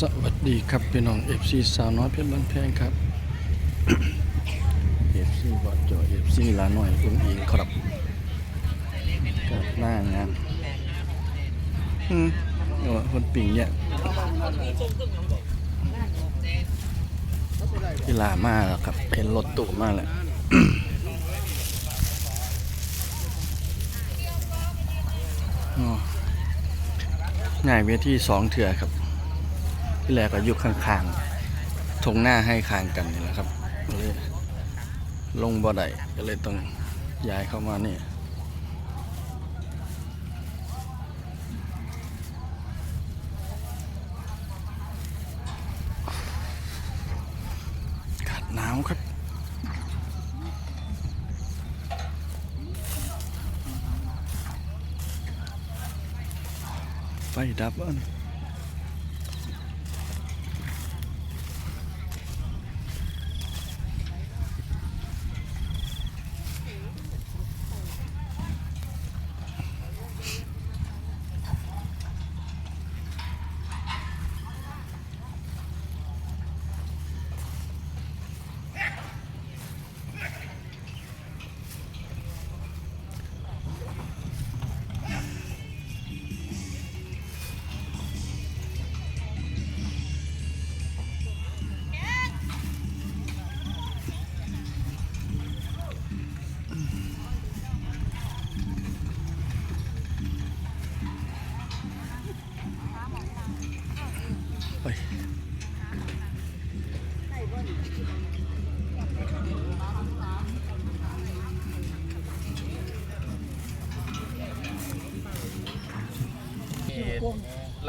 สวัสดีครับพี่น้อง FC สาวน้อยเพชรบ้านแพงครับ FC วัดจอ FC ลาหน่อยอุ้งอิงครับกับหน้างานอืมเอาวคนปิ่งเนี่ยกีฬามาแล้วครับเห็นรถตู้มาแล้วอ๋อง่ายเวทีสองเถื่อครับ ที่แรกก็อยู่ข้างๆทงหน้าให้คางกันนี่แหละครับเลยลงบ่อได้ก็เลยต้องย้ายเข้ามานี่กาศหนาวครับไฟดับอะ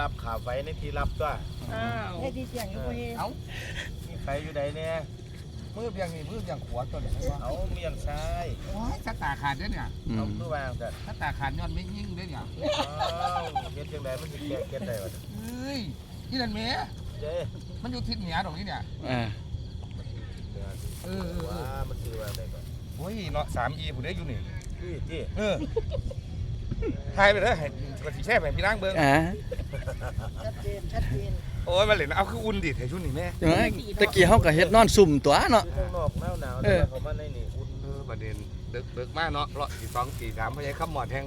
รับข่าวไว้ในที่รับตัวอ้าวให้ดีเสียงอยู่เฮเอ้ามีใครอยู่ใดเนี่ยมือเบียงนี่มือเบียงขวาตัวเนี่ยเอาเมียงซ้ายว้ายสตาขาดเด้อเนี่ยอืเอามคือวางแต่สตาขาดยอดไม่ยิ่งเด้อเนี่ยเอาเฮ็ดจังไดมันสิแก้เก็ดได้วะเฮ้ยนี่นั่นเมยเจ้มันอยู่ทิศเหนือตรงนี้เนี่ยอ่าเออเออเอว่าอมันสิวางได้ก่อนโอ้ยเนาะสามอีผู้ใดอยู่นี่พี่จี้เออ ทายไปเด้อให้กระสีแช่ไปพี่ล้างเบิ้งอ่าชัดเจนชัดเจนโอ้ยมาเหล่นเอาคืออุ่นดิให้ชุดนี่แม่อย่างไรตะกี้เฮาก็เฮ็ดนอนสุ่มตัวเนาะอยู่ข้างนอกหนาวหนาวเอแต่อ ว่าเขามาในนี่อุ่นเออประเด็นดึกดึกมากเนาะเลาะสี่สองสี่สามพยายขับหมอดแทง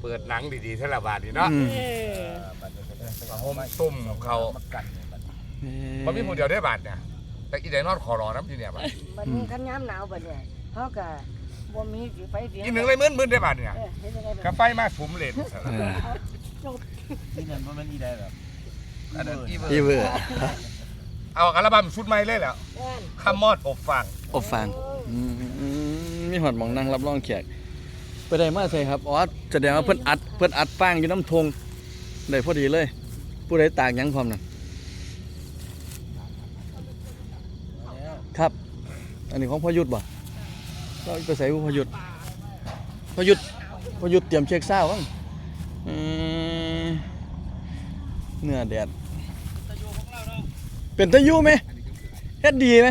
เปิดหนังดีๆเท่าละบาทนี่เนาะอืมเอออ่าบัดนี้ก็ได้เอาโฮมตุ่มของเขามากันเนี่ยบัดมันมีผู้เดียวได้บาทเนี่ยแต่อีไดนอดขอรอน้ำทีเนี่ยบาทบัดนี้คันยามหนาวบัดเนี่ยเฮาก็ บ่มีสิไฟเสียงอีหนึ่งเลยมื่นมื่นได้บาทเนี่ยเออเฮ็ดจังได๋กาไฟมาฝุ่มเลนเออนี่นั่นบ่แม่นอีได้แบบอันนั้นอีเวออีร์เวอร์เอาอัลบั้มชุดใหม่เลยแล้วแม่นคำมอดอบฟังอบฟังอืมมีหอดหมองนั่งรับรองแขกไปได้มาใส่ครับอ๋อแสดงว่าเพิ่นอัดเพิ่นอัดฟางอยู่น้ำทงได้พอดีเลย ผู้ใดตากหยังพร้อมนั่นครับ อันนี้ของพอยุทธบ่ เราไปใส่พยุทธพยุทธพยุทธเตรียมเช็คเศร้าบ้างอืมเนื้อแดดเป็นตะยูไหมเฮ็ดดีไหม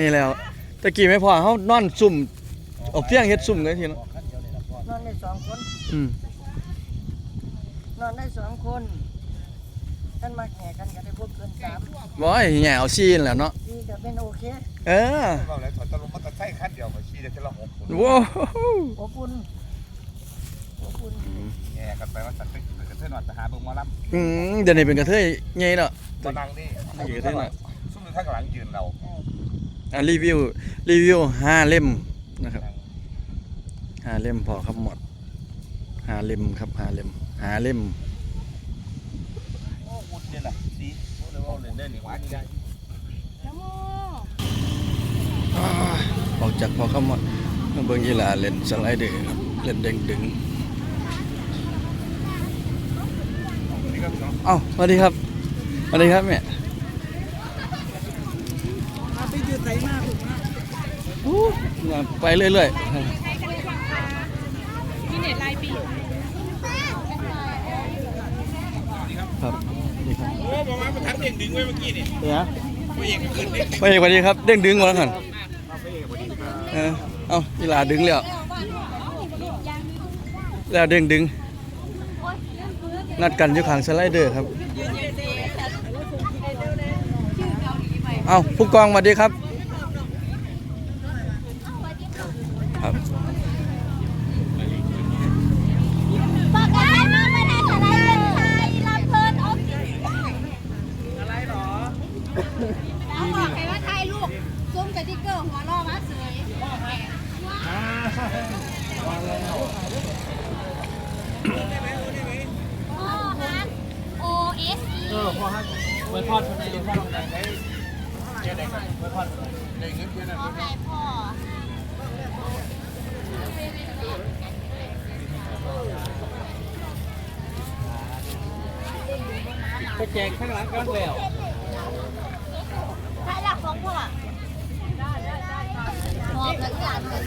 นี่แล้วตะกี้ไม่พอเขานอนซุ่มออกเที่ยงเฮ็ดซุ่มเลยทีนาะน สองคน อืมนอนได้สองคนกันมาแข่กันก็ได้พวกเกินสามบ่อยแหย่เอาซีนแหล้วเนาะ นี่ก็เป็นโอเคเออเบาเลยถอยตะลุมมอเตอร์ไซค์คันเดียวก็ขี่ได้ทีละหกคนว้าวอบอุ่นอบอุ่นแย่กันไปว่าสัตว์ตึกไปกันเท่าหน่อยไปหาเบิ่งหมอลำอืมเดี๋ยวนี้เป็นกระเทยใหญ่เนาะมานั่งนี่อยู่เท่าไหร่ ซุ่มอยู่ข้างหลังยืนเราอะรีวิว รีวิวห้าเล่มนะครับ ห้าเล่มพอครับหมดห้าเล่มครับห้าเล่มห้าเล่มโอ้อุ่นนี่ล่ะดีโอ้เลยว่าเล่นได้นี่อุ่นได้นะโมอ้ายออกจากพอครับหมดมาเบิ่งอีหลาเล่นสไลเดอร์ครับเล่นเด้งดึงนี่ก็น้องเอ้าสวัสดีครับสวัสดีครับแม่ไปยืดไหนมาถูกมากอู้ไปเรื่อย มีเน็ตรายปีครับนี่ครับโอ้บอกว่ามันทันเด้งดึงไว้เมื่อกี้นี่เดี๋ยวไปเอกสวัสดีครับเด้งดึงมาแล้วกันเออเอาอีหลาดึงแล้วแล้วเด้งดึง นัดกันอยู่ข้างสไลเดอร์ครับ เอาผู้กองสวัสดีครับ บอกได้มาไม่ได้อะไรเป็นชายลำเพลินออฟฟิศอะไรหรอแล้วบอกใครว่าไทยลูกซุ้มสติ๊กเกอร์หัวล่อมาเสยพ่อฮัก O S E เออพ่อฮัก ไว้พอดคนไหนพ่อไหนพ่อไหนพ่อไปแจกข้างหลังกันแล้วใช่หลักของพ่อหอบแล้วก็อ่านเลย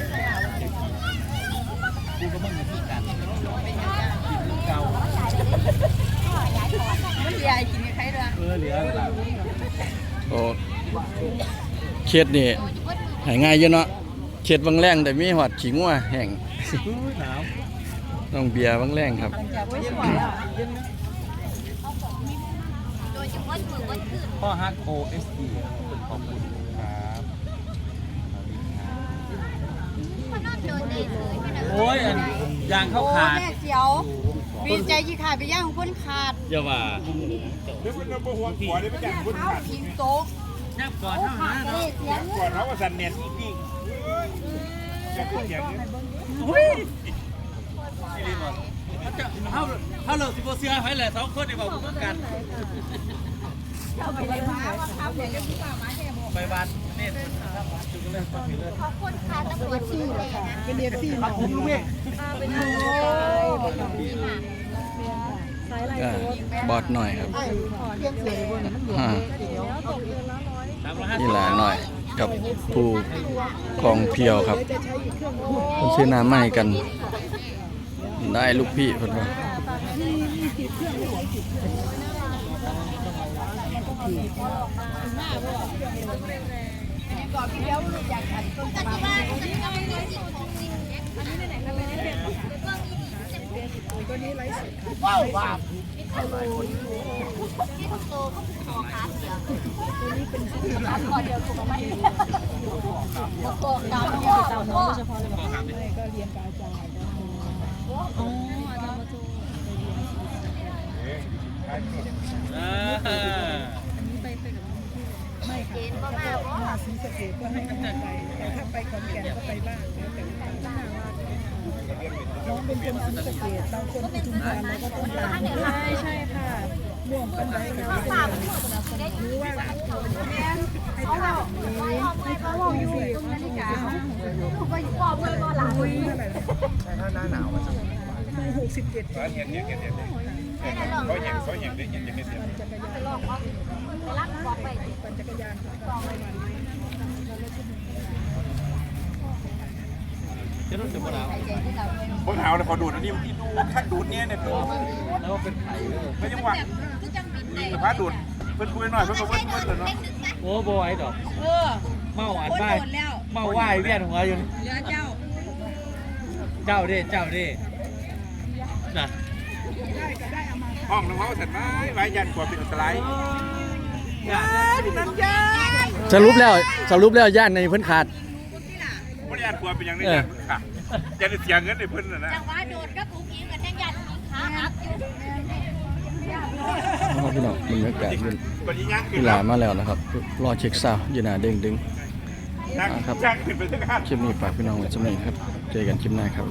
มันใหญ่กินใครด้วย เออเหลือ โอ้ เข็ดนี่หายง่ายเยอะเนาะเข็ดบางแรงแต่มีหอดขี้งัวแห้งหนาวน้องเบียร์บางแรงครับโดยเฉพาะมือวันขึ้นพ่อฮักโอเอสดีขอบคุณครับมันนอนเดินได้เลยไม่ได้โอ้ยอันยางเข้าขาดแม่เสียวดีใจยี่ขาดไปย่างของคนขาดอย่าว่าหิงโต๊ะ ยับก่อนเท่าขานั้ดนก็เลยเสียเงินก่อนเขาว่าสันเน็ตอีกพี่จะขึ้นอย่างนี้เขาเขาเลิกสิบเสื้อให้แหละสองคนดีกว่าผมกันไปวัดเนี่ยจุกเล่นก็ถือเลยขอบคุณค่ะตำรวจชื่อเลยนะเป็นเดียซี่ครับผมลูกเมฆอ่าบอดหน่อยครับเลี้ยงเสียบ นมันเหลืออ่าสามร้อยห้าสินี่บหลาหน่อยกับผู้ของเพียวครับคนซื้อน้ำใหม่กัน ได้ลูกพี่เพิ่นว่ากัน ที่บ้านกันที่บ้านมันมีสิ่งของสิ่งอันนี้ไหนก็ไม่ได้เป็นเรื่องนี้ตัวนี้ไลฟ์สดว้าวว้าวที่โตก็คือคอขาเสียตัวนี้เป็นขาคอเดียวถูกไมโตดาวโตโตเออเห็นบ่มาบ่ศรีสะเกดก็ให้กำลังใจแต่ถ้าไปขอนแก่นก็ไปบ้างแล้วแต่น้อง เป็นคนศรีสะเกดเราคนปทุมธานีเราก็ต้องตามใช่ใช่ค่ะร่วมกันได้กันฝากมันหมดแล้วได้รู้ว่าให้ทำแบบนี้ให้เขาบอกอยู่ตรงนาฬิกาเขาไปปอบเลยบ่หลานเมื่อไหร่ไม่หกสิบเจ็ดเขาเห็นเนี่ยเห็นเนี่ยเขาเห็นเขาเห็นได้เห็นอย่างนี้จักรยานไปลองว่าไปรักบอกไป จะรู้สึกว่าเราพวกเขาเนี่ยเขาดูดอันนี้ที่ดูขั้นดูดเนี่ยเนี่ยแล้วเป็นไผ่เลยไม่ยังหวังคือจังบินได้สภาพดูดเพิ่นคุยหน่อยเพิ่นก็เพิ่นเพิ่นเนาะโอ้บอยดอกเออเมาหวานคนไปโดนแล้วเมาไหวเวียนหัวอยู่เหลือเจ้า เจ้าเด้เจ้าเด้น่ะห้องน้องเขาเสร็จไหมไว้ยันกว่าเป็นอันตรายสรุปแล้วสรุปแล้วย่านในเพิ่นขาด ไม่ได้ยันกว่าเป็นอย่างนี้ยันค่ะยันเสียเงินในเพิ่นน่ะนะจังว่าโดดกับอุ้งอิงกับแท่งยันขาหักอยู่เอาพี่น้องบรรยากาศยืนวันนี้ยักษ์ขึ้พี่นหลามาแล้วนะครับ รอเช็คซาวด์อยู่หน้าเด้งดึงยักษ์ยักษ์ขึ้นไปทั้งห้าคลิปนี้ฝากพี่น้องไว้สำหรับนี้ครับ เจอกันคลิปหน้าครับ